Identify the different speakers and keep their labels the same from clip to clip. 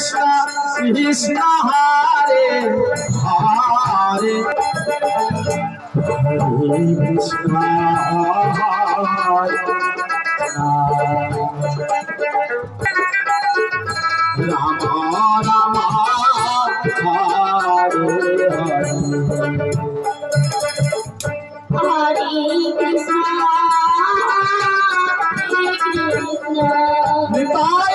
Speaker 1: Krishna Krishna Hare Hare. Krishna Ram. Ram Hare Hare.
Speaker 2: Hare Krishna Krishna.
Speaker 1: Nitai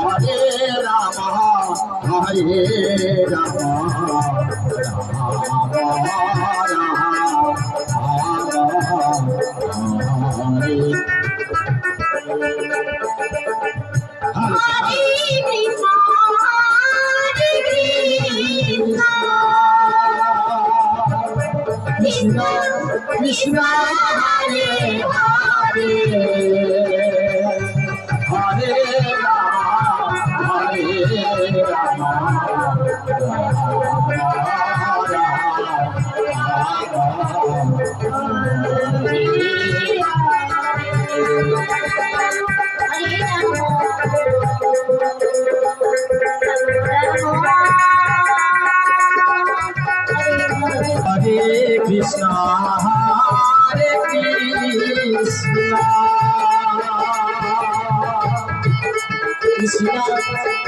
Speaker 2: Hare
Speaker 1: Ram Ram Ram Hare.
Speaker 2: Hare